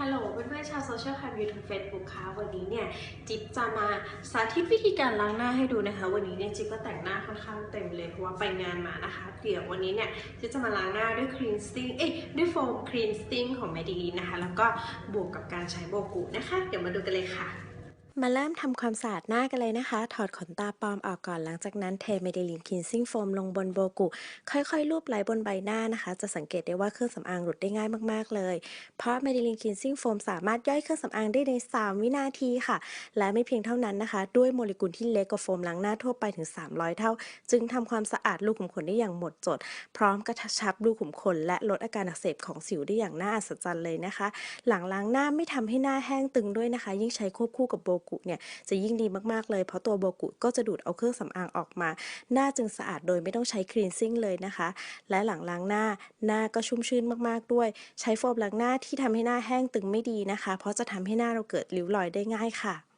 ฮัลโหลเพื่อนๆชาวโซเชียลแคมยูทูบเฟซบุ๊กค่ะวันนี้เนี่ย จิ๊บจะมาสาธิตวิธีการล้างหน้าให้ดูนะคะ วันนี้เนี่ยจิ๊บก็แต่งหน้าค่อนข้างเต็มเลยเพราะว่าไปงานมานะคะ เดี๋ยววันนี้เนี่ยจิ๊บจะมาล้างหน้าด้วยครีนสติ้งเอ้ยด้วยโฟมครีนสติ้งของแมดีลีนะคะ แล้วก็บวกกับการใช้โบกุนะคะ เดี๋ยวมาดูกันเลยค่ะ มาเริ่มทำความสะอาดหน้ากันเลยนะคะ ถอดขนตาปลอมออกก่อนหลังจากนั้นเทเมเดลินคินซิ่งโฟมลงบนโบกุ ค่อยๆ ลูบไหลบนใบหน้านะคะ จะสังเกตได้ว่าเครื่องสำอางหลุดได้ง่ายมากๆเลย เพราะเมเดลินคินซิ่งโฟมสามารถย่อยเครื่องสำอางได้ใน 3 วินาทีค่ะ และไม่เพียงเท่านั้นนะคะ ด้วยโมเลกุลที่เล็กกว่าโฟมล้างหน้าทั่วไปถึง 300 เท่า จึงทำความสะอาดรูขุมขนได้อย่างหมดจด พร้อมกระชับรูขุมขน และลดอาการอักเสบของสิวได้อย่างน่าอัศจรรย์เลยนะคะ หลังล้างหน้าไม่ทำให้หน้าแห้งตึงด้วยนะคะ ยิ่งใช้ควบคู่กับโบกุเนี่ยจะยิ่งดีมากๆเลย เพราะตัวโบกุก็จะดูดเอาเครื่องสำอางออกมา หน้าจึงสะอาดโดยไม่ต้องใช้ครีนซิ่งเลยนะคะ และหลังล้างหน้าหน้าก็ชุ่มชื่นมากๆด้วย ใช้โฟมล้างหน้าที่ทำให้หน้าแห้งตึงไม่ดีนะคะ เพราะจะทำให้หน้าเราเกิดริ้วรอยได้ง่ายค่ะ